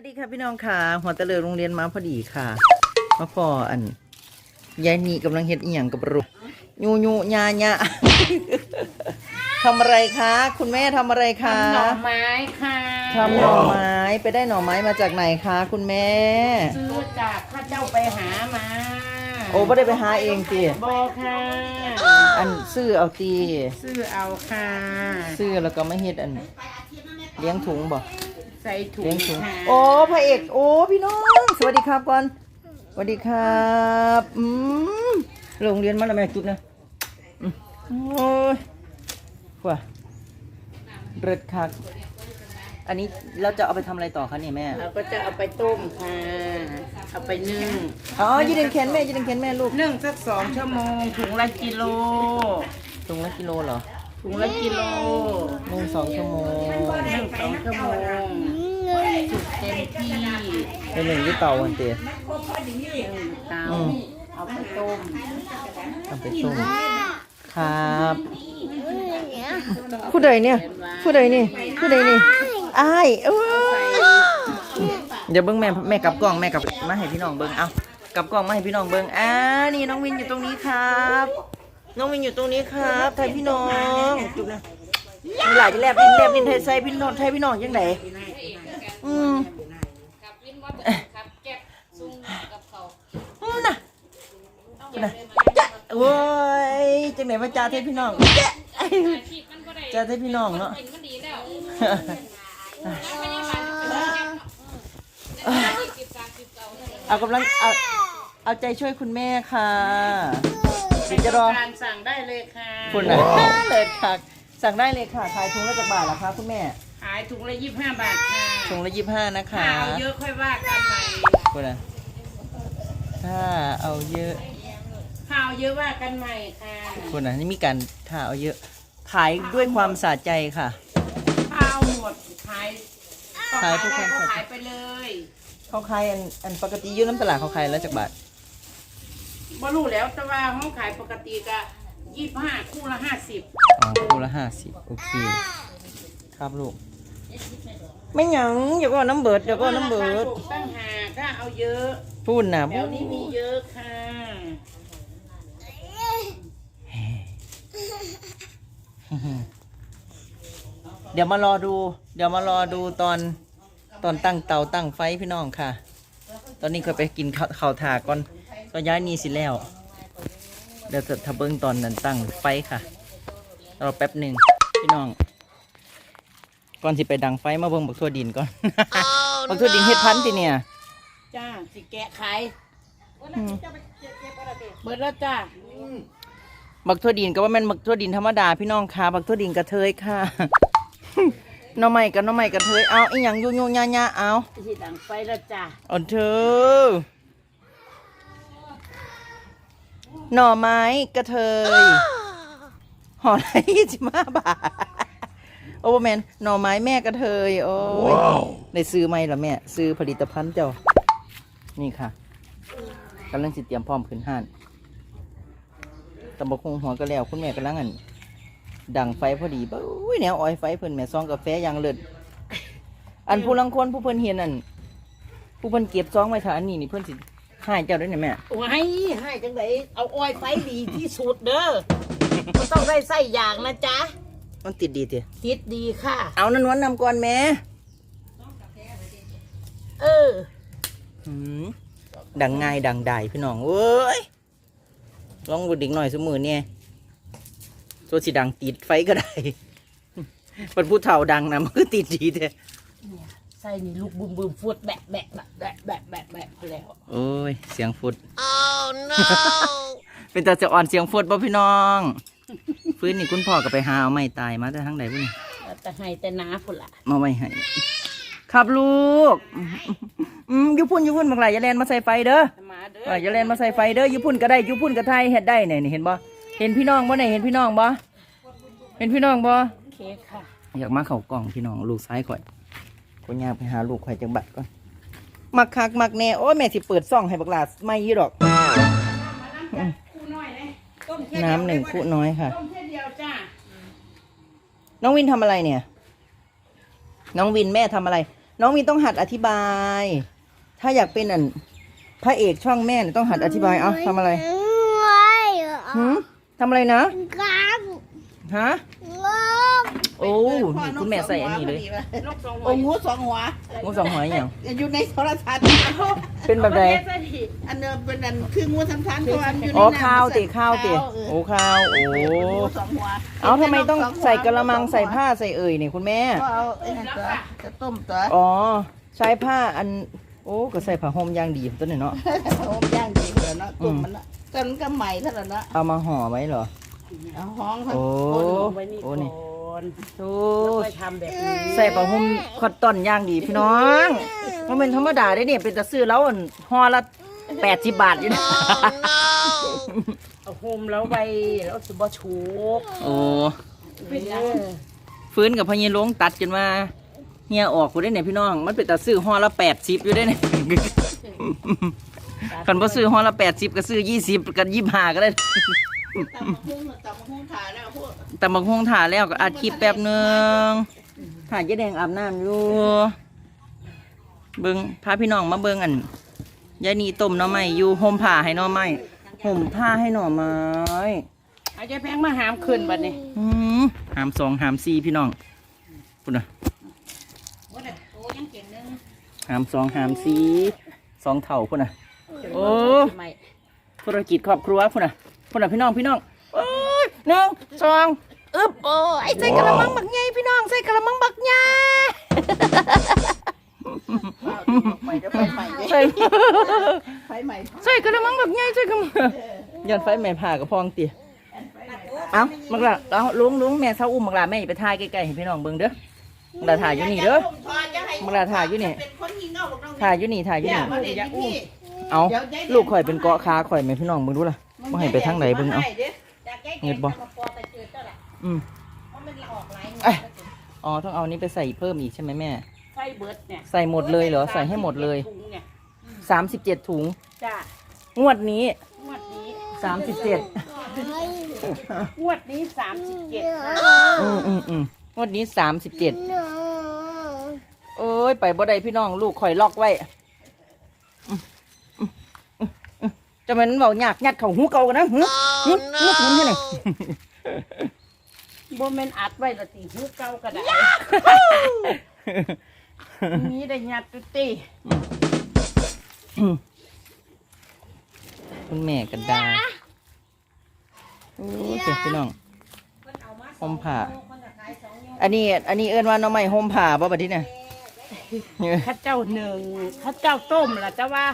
วัสดีค่ะพี่น้องค่ะ หัวตะเลือโรงเรียนมาพอดีค่ะ มาพออันยายนีกำลังเฮ็ดอีหยังกับรุยูยูญาญาทำอะไรคะ คุณแม่ทำอะไรคะ ทำหน่อไม้ค่ะทำหน่อไม้ไปได้หน่อไม้มาจากไหนคะคุณแม่ ซื้อจากข้าเจ้าไปหามา โอ้ไม่ได้ไปหาเองจีบอค่ะ อันซื้อเอาตีซื้อเอาค่ะ ซื้อแล้วก็ไม่เฮ็ดอัน เลี้ยงถุงบ่ใส่ถุเลี้ยงงถุงค่ะโอ้พระเอกโอ้พี่น้องสวัสดีครับก่อนสวัสดีครับอืมโรงเรียนมาแล้วแม่จุ๊บนะอืมโอ้ยว้าเริดคักอันนี้เราจะเอาไปทำอะไรต่อคะเนี่ยแม่เราก็จะเอาไปต้มค่ะ เอาไปนึ่งอ๋อยืนแขนแม่ยืนแขนแม่ลูกนึ่งสักสองชั่วโมงถุงละกิโลถุงละกิโลเหรอ ถุงละกิโลหนึ่งสองชั่วโมงนึ่งสองชั่วโมงสุกเต็มที่เป็นหนึ่งที่เตาวันเตียนึ่งเตาอืมเอาไปต้มเอาไปต้มครับผู้ใดเนี่ย ผู้ใดนี่ผู้ใดนี่อ้ายเอ้ยเดี๋ยวเบิ้งแม่แม่กลับกล้องแม่กลับมาให้พี่น้องเบิ้งเอากลับกล้องมาให้พี่น้องเบิ้งอ่านี่น้องวินอยู่ตรงนี้ครับ น้องวินอยู่ตรงนี้ครับไทยพี่น้องจุ๊บนะมีหลายจะแลบดินแลบดินไทยใส่พี่น้องไทยพี่น้องยังไงอืมอืมน่ะน่ะจ๊ะโอ้ยจังไหนมาจ้าไทยพี่น้องจ๊ะจ้าไทยพี่น้องเนาะเอากำลังเอาเอาใจช่วยคุณแม่ค่ะ เดี๋ยวจะรอการสั่งได้เลยค่ะคุณนะเลยค่ะ สั่งได้เลยค่ะ ขายถุงละจากบาทเหรอคะคุณแม่ ขายถุงละยี่สิบห้าบาทค่ะถุงละยี่สิบห้านะคะถ้าเอาเยอะค่อยว่ากันใหม่คุณนะถ้าเอาเยอะถ้าเอาเยอะว่ากันใหม่ค่ะคุณนะนี่มีการถ้าเอาเยอะ ขายด้วยความสะใจค่ะถ้าเอาหมดขายขายทุกคนก็ขายไปเลย เขาขายอันอันปกติอยืนน้ำตลาดเขาขายแล้วจากบาท บ่รู้แล้วแต่ว่าห้องขายปกติก็ยี่สิบห้าคู่ละห้าสิบอ๋อคู่ละห้าสิบโอเค ครับลูก ไม่หยังอย่าก็น้ำเบิดอย่าก็น้ำเบิดถูกตั้งหากถ้าเอาเยอะพูดนะแถวนี้มีเยอะค่ะเดี๋ยวมารอดู เดี๋ยวมารอดูตอนตอนตั้งเตาตั้งไฟพี่น้องค่ะ ตอนนี้ก็ไปกินข้าวข้าวถาก่อน ก็ย้ายหนี่สิแล้ว เดี๋ยวจะทะเบิ้งตอนนั้นตั้งไฟค่ะรอแป๊บหนึ่งพี่น้อง ก่อนสิไปดังไฟมาเบิ่งบักทั่วดินก่อน บักทั่วดินเฮ็ดพันธุ์ติเนี่ย จ้าสิแกะขายเบิดแล้วจ้าบักทั่วดินก็ว่าแม่นบักทั่วดินธรรมดาพี่น้องค่ะบักทั่วดินกระเทยค่ะ หน้อใหม่กับน้อใหม่กระเทยเอาอีหยังยูยูญาญาเอาสิดังไฟแล้วจ้าเอ่อนเธอ หน่อไม้กระเทยห่อละยี่สิบห้าบาท โอ้แมนหน่อไม้แม่กระเทยโอ้ยได้ซื้อไหมล่ะแม่ ซื้อผลิตภัณฑ์เจ้า นี่ค่ะกำลังสิเตรียมพร้อมขึ้นห้านตำบกคงหัวก็แล้ว คุณแม่กำลังอันดังไฟพอดีบ้อุ้ยแนวออยไฟเพิ่นแม่ซองกาแฟอยางเลิศอันผู้ลังคนผู้เพิ่นเห็นอันผู้เพิ่นเก็บซองไว้ค่ะอันนี้นี่เพิ่นสิ ให้เจ้าด้วยนะแม่โอ้ยให้จังไดเอาอ้อยไฟดีที่สุดเด้อมันต้องได้ไส้อย่างนะจ๊ะ มันติดดีเถอะติดดีค่ะ เอานันวันนำก่อนแม่เออหืมดังง่ายดังได้พี่น้องเว้ยลองบุดดิ่งหน่อยสมือเนี่ยตัวสิดังติดไฟก็ได้เป็นผู้เฒ่าดังนะมันก็ติดดีเถอะไส้นี่ลูกบึมบึมฟุดแบะแบะแบะแบะแบะแบะแบะไปแล้วโอ้ย เสียงฟุดเป็นตาจะอ่อนเสียงฟุดบ่พี่น้อง ฟื้นนี่คุณพ่อก็ไปหาเอาไม้ตายมาแต่ทั้งใดพุ่นนี่แต่ให้แต่น้าพุ่นละมาไว้ให้ครับลูก อืมอยุพุ่นอยุพุ่นบางหลายอย่าแลนมาใส่ไฟเด้อมาเด้ว่าออย่าแลนมาใส่ไฟเด้ออยุพุ่นก็ได้อยุพุ่นก็ไทยเฮ็ดได้เนี่ยนี่เห็นบ่ เห็นพี่น้องบ่เนี่ยเห็นพี่น้องบ่ เห็นพี่น้องบ่โอเคค่ะ อยากมาเข้ากล่องพี่น้องลูกซ้ายข่อย ก็ยากไปหาลูกข่อยจังบัดก่อนมักคักมักแน่โอ้ยแม่สิเปิดซ่องให้บักหลาไม่ยี่ดอกคู่น้อยเลยต้มแค่เดียวน้ำหนึ่งคู่น้อยค่ะ ต้มแค่เดียวจ้าน้องวินทำอะไรเนี่ย น้องวินแม่ทำอะไร น้องมีต้องหัดอธิบาย ถ้าอยากเป็นอันพระเอกช่องแม่เนี่ยต้องหัดอธิบาย เอาทำอะไรหืมทำอะไรนะฮะ โอ้นี่คุณแม่ใส่อันนี้เลยลูกสองหัวโอ้งูสองหัวงูสองหัวอหย่างอยู่ในโทรทัศน์เป็นแบบใดอันเดิมเป็นอันคืองูสำคัญตัวอันอยู่ในอ๋อน้ำข้าวติข้าวติเออโอ้ข้าวโอ้งูสองหัวเอาทำไมต้องใส่กระมังใส่ผ้าใส่เอ่ยเนี่ยคุณแม่ก็เอาไอ้นั่นตัวจะต้มตัวอ๋อใช้ผ้าอันโอ้ก็ใส่ผ้าห่มอย่างดีตัวนี้เนาะโอ้ย่างดีเหลือเนาะต้มมันเนาะจนก็ใหม่เท่านั้นเนาะเอามาห่อไว้เหรอเอาห้องโอ้ไว้นี่โอ้ก่นี่ อนโอ้ไปทำแบบนี้ใส่ผ้าห่มคอตตอนอย่างดีพี่น้องมันเป็นธรรมดาได้เนี่ยเป็นตะซื้อแล้วอั่นห่อละแปดสิบบาทอยู่นะเอาโฮมแล้วไปแล้วสิบ่ชูกโอ้เป็นยังฟื้นกับพญาลงตัดจนว่าเฮียออกกูได้เนี่ยพี่น้อง มันเป็นตะซื้อห่อละแปดสิบอยู่ได้เนี่ยคันบ่ซื้อห่อละแปดสิบก็ซื้อยี่สิบกันยี่ห้าก็ได้ ตำมะฮุ่งตำมะฮุ่งถ่ายแล้วพวกแต่บางห้องถ่าแล้วก็อัดคลิปแป๊บหนึงถ่ายยายแดงอาบน้ำอยู่เบิงพาพี่น้องมาเบิงอันยายนีต้มหน่อไม้อยู่ห่มผ้าให้หน่อไม้ห่มผ้าให้หน่อไม้เอาใจแพงมาหามขึ้นบัดนี้อืมหามสองหามสี่พี่น้องพุ่นนะหามสองหามสี่สองเท่าพุ่นนะโอ้ ไม่ธุรกิจครอบครัวพุ่นนะ พุ่นนะพี่น้องพี่น้องโอ้ยหนึ่งสองอึบโอ้ยใส่กระมังบักใหญ่พี่น้องใส่กระมังบักใหญ่ไปจะไฟใหม่เด้ใส่ไฟใหม่ใส่กระมังบักใหญ่ใส่กระมังย้อนไฟแม่ผ่ากับพองเตี๋ยเอามักละเอาลุงลุงแม่เศร้าอุ้มมักละแม่อย่าไปถ่ายใกล้ๆให้พี่น้องเบิ่งเด้อมักละถ่ายอยู่นี่เด้อมักละถ่ายอยู่นี่เป็นคนยิงนอกลูกน้องถ่ายอยู่นี่ถ่ายอยู่เนี่ยนี่มาเด็ดที่พี่เอาลูกข่อยเป็นเกาะขาข่อยแม่พี่น้องเบิ่งดูล่ะ บ่ให้ไปทางไหนเบิ่งเอาเงียบบ่อืมเอ้ยอ๋อต้องเอานี้ไปใส่เพิ่มอีกใช่ไหมแม่ ไส้เบิดเนี่ยใส่หมดเลยเหรอใส่ให้หมดเลยถุงเนี่ยสามสิบเจ็ดถุง จ้างวดนี้งวดนี้สามสิบเจ็ดงวดนี้สามสิบเจ็ดอืมอืมอืมงวดนี้สามสิบเจ็ดโอ้ย ไปบ่ได้พี่น้องลูกข่อยล็อกไว้อืมอืมอืมอืม จะมันเบาหยากยัดเข่าหูเก่ากันนะหืหืหืถุนแค่ไหนบ่แม่นอัดไว้ละตีหูเก่าก็ได้มีได้ยัดตุติคุณแม่กันดาโอ้ยเจ็บพี่น้องห่มผ้าอันนี้ อันนี้เอิ้นว่าหน้องไม้ห่มผ้าป่ะบัดนี้เนี่ยข้าเจ้าหนึ่งข้าเจ้าต้มล่ะแต่ว่า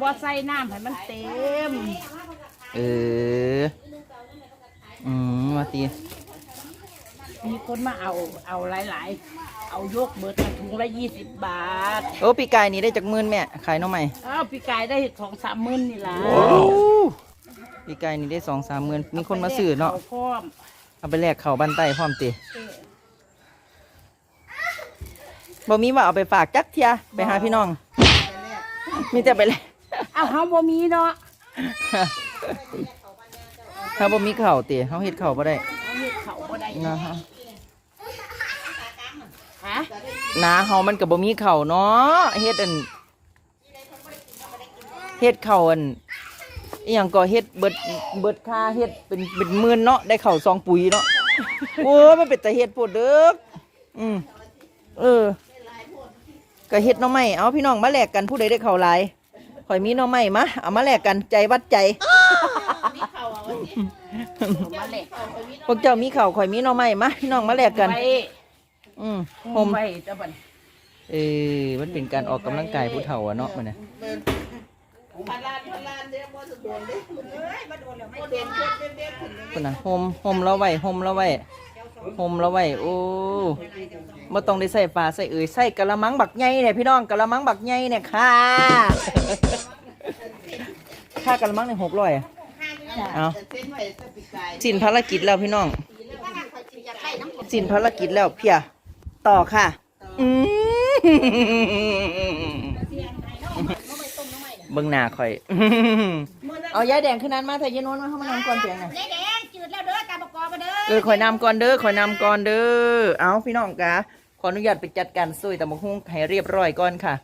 บ่ใส่น้ำให้มันเต็ม เออ อืมมาตีมีคนมาเอาเอาหลาย ๆ เอายกเบิดมาถุงละยี่สิบบาท โอ้ปีกายนี้ได้จากหมื่นแม่ขายหน้องไม้อ้าวพี่กายได้สองสามหมื่นนี่ล่ะปีกายนี้ได้สองสามหมื่นมีคนมาซื้อเนาะอพร้อมเอาไปแลกเข่าบันไตพร้อมตีบ่มีว่าเอาไปฝากจักเทียไปหาพี่น้อง มีแต่ไปแลก อ้าวเฮาบ่มีเนาะถ้าบ่มีเข่าวตีเขาเฮ็ดเข่าวบ่ได้เฮาเฮ็ดเขาบ่ได้นะฮะฮะนาเฮามันก็บ่มีเข่าวเนาะเฮ็ดอันเฮ็ดเข่าวอันอหยังก็เฮ็ดเบิดเบิดค่าเฮ็ดเป็นเป็นหมื่นเนาะได้เข่าวซองปุ๋ยเนาะโอ้ยมันเป็นตาเฮ็ดโพดเด้ออืมเออก็เฮ็ดหน่อไม้เอาพี่น้องมาแลกกันผู้ใดได้เข่าวหลาย ข่อยมีหน่อไม้มาเอามาแลกกันใจวัดใจมาแหลกพวกเจ้ามีเข่าวข่อยมีหน่อไม้มาพี่น้องมาแลกกันไว้อืมห่ห่มมไว้ตะบันเออมันเป็นการออกกำลังกายผู้เฒ่าอะเนาะมันน่ะพลานพลานเด้อบ่สะดวกเด้เอ้ยมาโดนแล้วไม่เด่นเด่นเด่นขึ้นเลยคนน่ะห่มห่มแล้วไว้ห่มแล้วไว้ห่มแล้วไว้โอ้บ่ต้องได้ใส่ฟ้าใส่เอ่ยใส่กะละมังบักใหญ่เนี่ยพี่น้องกะละมังบักใหญ่เนี่ยค่ะ ค่ากะละมังเนี่ยหกร้อยอะเอาเส้นไว้ใส่ปีกไก่สิ้นภารกิจแล้วพี่น้องสิ้นภารกิจแล้วเพียต่อค่ะอืมเบิ่งหน้าข่อย เอายายแดงขึ้นนั้นมาเถอะยายนวลมาเข้ามานำก่อนเสียงน่ะแดงจืดแล้วเด้อตาประกอบมาเด้อเออข่อยนำก่อนเด้อข่อยนำก่อนเด้อ เอาพี่น้องกะขออนุญาตไปจัดการซุยแต่มาหุ้งให้เรียบร้อยก่อนค่ะ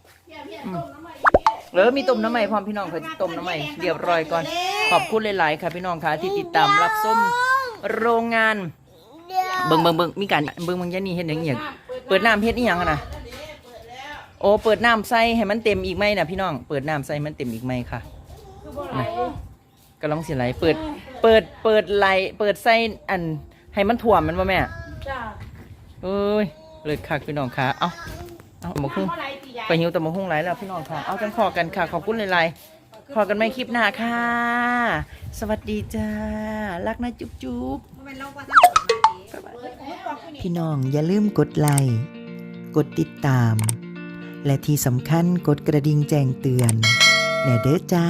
เพี้ยเพี้ยต้มน้ำมันเออมีต้มน้ำใหม่พร้อมพี่น้องเพิ่นสิต้มน้ำใหม่เรียบร้อยก่อน ขอบคุณหลายๆค่ะพี่น้องค่ะที่ติดตามรับส้มโรงงาน เบิ่งเบิ่งเบิ่งมีการเบิ่งเบิ่งยานี่เฮ็ดหยังอหย่างเปิดน้ำเฮ็ดอีหยังอะนะโอ้เปิดน้ำใส่ให้มันเต็มอีกไหมนะพี่น้อง เปิดน้ำใส่ให้มันเต็มอีกไหมค่ะคือบ่ไหลก็ลองสิไหลเปิด เปิดเปิดไหลเปิดใส่อันให้มันถ่วมมันบ่แม่จ้าเอ้ยเลิศค่ะพี่น้องค่ะ เอาเอาหมกหุ้ง ไหลติยายไปหิวแต่มกหุ้งไหลแล้วพี่น้องค่ะ เอาจังขอกันค่ะ ขอบคุณหลายๆขอกันไม่คลิปหน้าค่ะ สวัสดีจ้า รักนะจุ๊บจุ๊บพี่น้องอย่าลืมกดไลค์กดติดตาม และที่สำคัญกดกระดิ่งแจ้งเตือนแน่เด้อจ้า